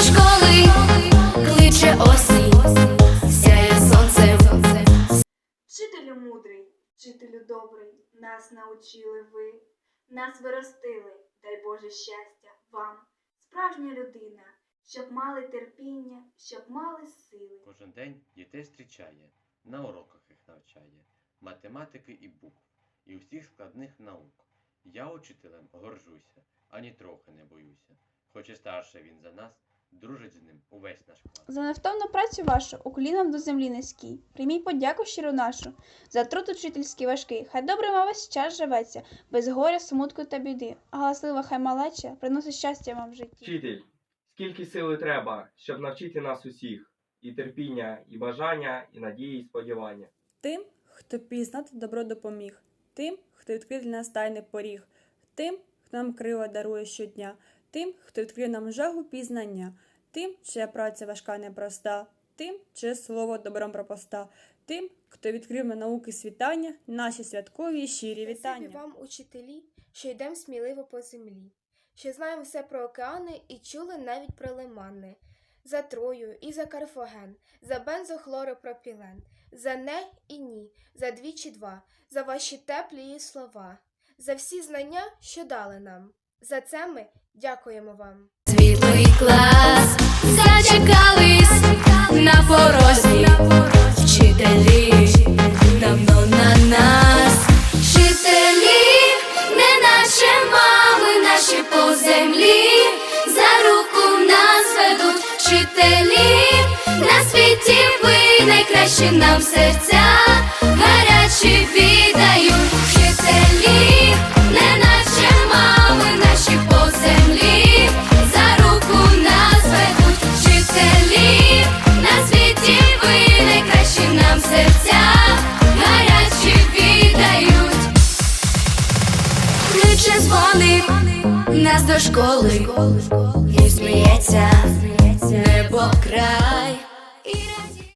До школи кличе осінь, сяє сонце. Вчителю мудрий, вчителю добрий, нас научили ви, нас виростили, дай Боже щастя вам, справжня людина, щоб мали терпіння, щоб мали сили. Кожен день дітей зустрічає, на уроках їх навчає, математики і букв, і усіх складних наук. Я учителем горжуся, ані трохи не боюся. Хоч і старший він за нас, дружить з ним увесь наш клас. За невтомну працю вашу, укліном до землі низькій. Прийміть подяку щиру нашу, за труд учительський важкий. Хай добре вам весь час живеться, без горя, смутку та біди. А галаслива хай малеча приносить щастя вам в житті. Вчитель, скільки сили треба, щоб навчити нас усіх, і терпіння, і бажання, і надії, і сподівання. Тим, хто пізнати добро допоміг, тим, хто відкрив для нас тайний поріг, тим, хто нам крила дарує щодня, тим, хто відкрив нам жагу пізнання, тим, чия праця важка непроста, тим, чиє слово добром пропоста, тим, хто відкрив на науки світання, наші святкові і щирі Спасибі вітання. вам, учителі, що йдемо сміливо по землі, що знаємо все про океани і чули навіть про лимани, за Трою і за Карфаген, за бензохлоропропілен, за не і ні, за двічі два, за ваші теплі слова, за всі знання, що дали нам. За це ми дякуємо вам. Світлий клас зачекались на порозі. Вчителі давно на нас. Вчителі, не наче мами наші по землі. За руку нас ведуть вчителі. На світі ви найкращі нам серця. Кличе дзвоник нас до школи, і сміється небо край.